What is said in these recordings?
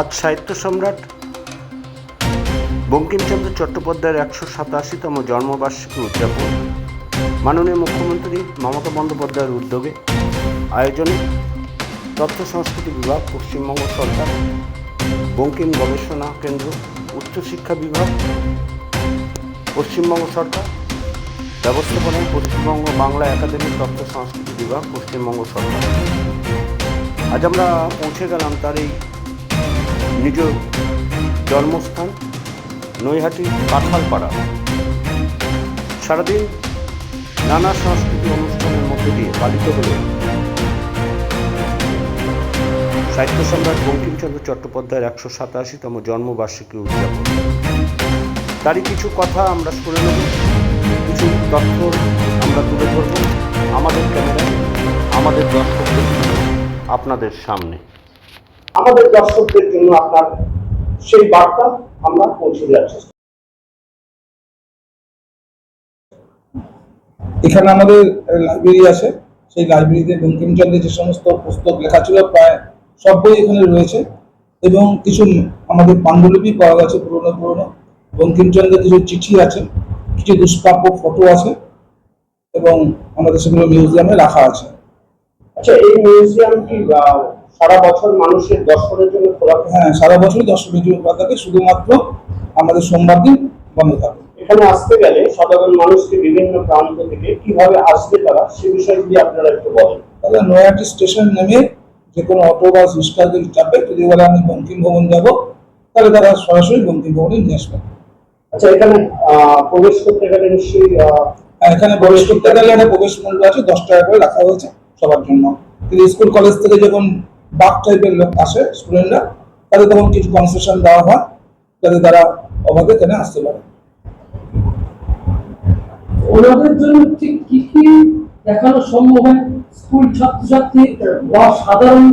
আজ সাহিত্য সম্রাট বঙ্কিমচন্দ্র চট্টোপাধ্যায়ের একশো সাতাশিতম জন্মবার্ষিকী উদযাপন। মাননীয় মুখ্যমন্ত্রী মমতা বন্দ্যোপাধ্যায়ের উদ্যোগে আয়োজনে তথ্য সংস্কৃতি বিভাগ, পশ্চিমবঙ্গ সরকার, বঙ্কিম গবেষণা কেন্দ্র, উচ্চশিক্ষা বিভাগ, পশ্চিমবঙ্গ সরকার ব্যবস্থাপনায় পশ্চিমবঙ্গ বাংলা একাডেমি তথ্য সংস্কৃতি বিভাগ, পশ্চিমবঙ্গ সরকার। আজ আমরা পৌঁছে গেলাম তার এই নিজ জন্মস্থান নৈহাটি কাঁঠালপাড়া। সারাদিন নানা সাংস্কৃতিক অনুষ্ঠানের মধ্যে দিয়ে পালিত হল সাহিত্য সম্রাট বঙ্কিমচন্দ্র চট্টোপাধ্যায়ের একশো সাতাশিতম জন্মবার্ষিকী উদযাপন। তারই কিছু কথা আমরা শুনে নেব, কিছু তথ্য আমরা তুলে ধরব। আমাদের ক্যামেরায় আমাদের দর্শকদের আপনাদের সামনে। আমাদের দর্শকদের জন্য আপনার সেই বার্তা আমরা পৌঁছে দেওয়ার চেষ্টা এখানে আমাদের লাইব্রেরি আছে। সেই লাইব্রেরিতে বঙ্কিমচন্দ্রের যে সমস্ত পুস্তক লেখা ছিল প্রায় সব বই এখানে রয়েছে। এবং কিছু আমাদের পাণ্ডুলিপি পাওয়া গেছে পুরনো পুরনো। বঙ্কিমচন্দ্রের কিছু চিঠি আছে কিছু দুষ্প্রাপ্য ফটো আছে এবং আমাদের সেগুলো মিউজিয়ামে রাখা আছে। আচ্ছা এই মিউজিয়ামটি সারা বছর মানুষের দর্শনের জন্য খোলা থাকে? হ্যাঁ সারা বছরই দশ মিনিট খোলা থাকে শুধুমাত্র আমাদের সোমবার দিন বন্ধ থাকে। এখানে আসতে গেলে সাধারণ মানুষকে বিভিন্ন প্রান্ত থেকে কীভাবে আসবে তারা সে বিষয়ে যদি আপনারা একটু বলেন। তাহলে নয়াটি স্টেশন নেমে যে কোনো অটো বা রিক্সা যদি চাপে যদি বলে আমি বঙ্কিম ভবন যাব তাহলে তারা সরাসরি বঙ্কিম ভবনে নিয়ে আসবে। আচ্ছা এখানে প্রবেশ করতে গেলে নিশ্চয়ই আহ, এখানে প্রবেশ করতে গেলে একটা প্রবেশ মূল্য আছে দশ টাকা করে রাখা হয়েছে সবার জন্য। কিন্তু স্কুল কলেজ থেকে যখন বাক টাইপের লোক আসে স্টুডেন্টরা তাদের তখন কিছু কনসেশন দেওয়া হয় যাতে তারা অবাধে এখানে আসতে পারে। ওনাদের জন্য ঠিক কি কি দেখানো সম্ভব হয়? স্কুল ছাত্রছাত্রী বা সাধারণ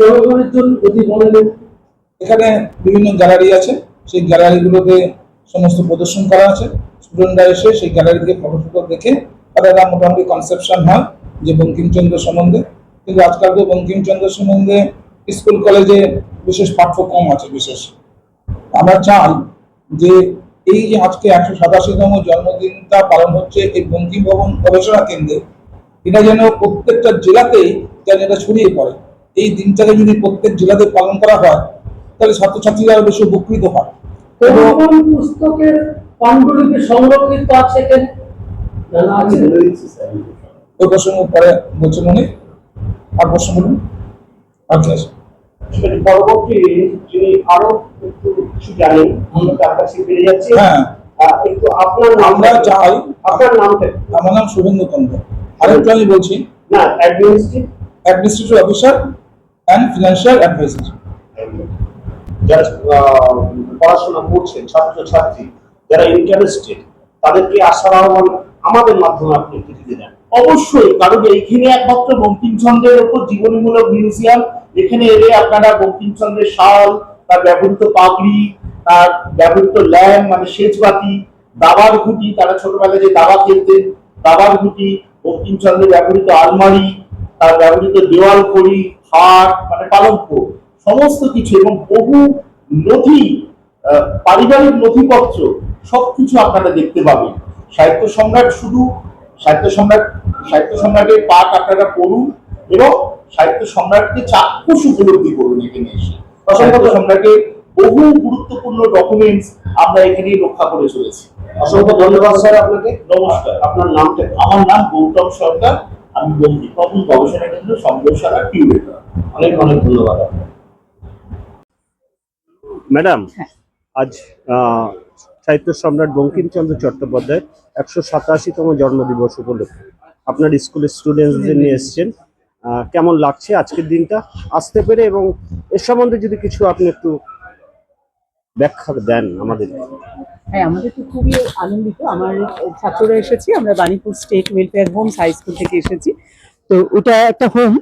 জনগণের জন্য যদি বলেন এখানে বিভিন্ন গ্যালারি আছে সেই গ্যালারিগুলোতে সমস্ত প্রদর্শন করা আছে। স্টুডেন্টরা এসে সেই গ্যালারি থেকে ফটো ফটো দেখে তাদের মোটামুটি কনসেপশন হয় যে বঙ্কিমচন্দ্র সম্বন্ধে। কিন্তু আজকাল তো বঙ্কিমচন্দ্র সম্বন্ধে স্কুল কলেজে বিশেষ পাঠ্যক্রম আছে বিশেষ। আমরা চাই যে এই যে আজকে একশো সাতাশিতম জন্মদিনটা পালন হচ্ছে এই বঙ্কিম ভবন গবেষণা কেন্দ্রে এটা যেন প্রত্যেকটা জেলাতেই যেন এটা ছড়িয়ে পড়ে। এই দিনটাকে যদি প্রত্যেক জেলাতে পালন করা হয় তাহলে ছাত্রছাত্রীরা আরও বেশি উপকৃত হয়। কোন কোন পুস্তকের পাণ্ডুলিপি সংরক্ষিত আছে ওই প্রসঙ্গ পরে বলছেন উনি। আর প্রশ্ন বলুন। আচ্ছা। পরবর্তী যিনি আরও একটু কিছু জানেন আমরা তার কাছে ফিরে যাচ্ছি। হ্যাঁ। একটু আপনার নাম আমরা চাই আপনার নামটা আমার নাম শুভেন্দু চন্দ্র আরেকটু আমি বলছি। না administrative administrative officer and financial adviser যারা পড়াশোনা করছেন ছাত্রছাত্রী যারা ইন্টারেস্টেড তাদেরকে আহ্বান আমাদের মাধ্যমে আপনি দেন। অবশ্যই, কারণ এইখানে একমাত্র বঙ্কিমচন্দ্রের উপর জীবনীমূলক মিউজিয়াম, এখানে এলে আপনারা বঙ্কিমচন্দ্রের শাল, তার ব্যবহৃত পাগড়ি, তার ব্যবহৃত ল্যাম্প মানে সেচবাতি দাবার ঘুটি, তারা ছোটবেলায় যে দাবা খেলতেন, দাবার ঘুটি, বঙ্কিমচন্দ্রের ব্যবহৃত আলমারি, তার ব্যবহৃত দেওয়াল ঘড়ি খাট মানে পালঙ্ক, সমস্ত কিছু এবং বহু নথি পারিবারিক নথিপত্র, সবকিছু আপনারা দেখতে পাবেন। সাহিত্য সম্রাট শুধু, সাহিত্য সম্রাট সাহিত্য সম্রাটের পাঠ আপনারা পড়ুন এবং সাহিত্য সম্রাটকে চাক্ষুষ উপলব্ধি করুন এখানে এসে। সাহিত্য সম্রাটের বহু গুরুত্বপূর্ণ ডকুমেন্টস আমরা এখানে রক্ষা করে চলেছি। অসংখ্য ধন্যবাদ স্যার আপনাকে। নমস্কার। আপনার নামটা আমার নাম গৌতম সরকার। আমি বঙ্কিমভবন গবেষণা কেন্দ্র সংগ্রহশালা টিউবেটার অনেক অনেক ধন্যবাদ ম্যাডাম আজ আহ, সাহিত্য সম্রাট বঙ্কিমচন্দ্র চট্টোপাধ্যায় একশো সাতাশিতম জন্মদিবস উপলক্ষে। আপনার স্কুলের স্টুডেন্টসদের নিয়ে এসছেন। কেমন লাগছে আজকের দিনটা? আসতে পেরে এবং এর সম্বন্ধে যদি কিছু আপনি একটু ব্যাখ্যা দেন আমাদের। হ্যাঁ আমাদের তো খুবই আনন্দিত। আমার ছাত্ররা এসেছি, আমরা Banipur state welfare homes high school থেকে এসেছি। তো ওটা একটা হোম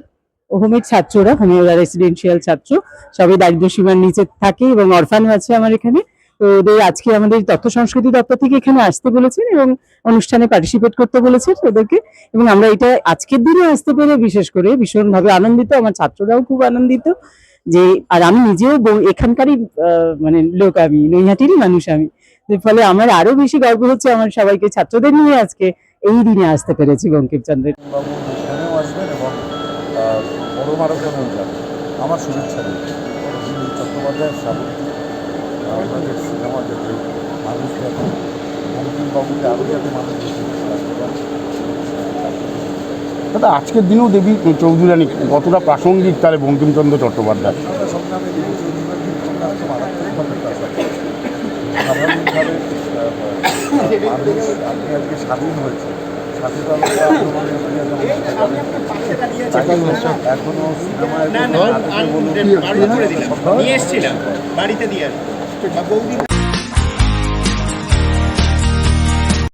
হোমের ছাত্ররা হোমের রেসিডেন্সিয়াল ছাত্র, সবাই দারিদ্র সীমার নিচে থাকে এবং অরফানও আছে আমার এখানে। তো ওদের আজকে আমাদের তথ্য সংস্কৃতি দপ্তর থেকে এখানে আসতে বলেছেন এবং অনুষ্ঠানে পার্টিসিপেট করতে বলেছেন ওদেরকে। এবং আমরা এটা আজকের দিনে আসতে পেরে বিশেষ করে ভীষণভাবে আনন্দিত, আমার ছাত্ররাও খুব আনন্দিত যে, আর আমি নিজেও এখানকারই মানে লোক আমি, নৈহাটিরই মানুষ আমি। এর ফলে আমার আরও বেশি গর্ব হচ্ছে আমার সবাইকে, ছাত্রদের নিয়ে আজকে এই দিনে আসতে পেরেছি বঙ্কিমচন্দ্রের। আমার শুভেচ্ছা চট্টোপাধ্যায়ের আমাদের সিনেমা যাতে মানুষ বঙ্কিমবাবুকে আরও যাতে মানুষ দাদা আজকের দিনেও দেবী চৌধুরানী রানী কতটা প্রাসঙ্গিক তাহলে বঙ্কিমচন্দ্র চট্টোপাধ্যায়? আপনি আজকে স্বাধীন হয়েছে বাড়িতে দিয়ে acabou o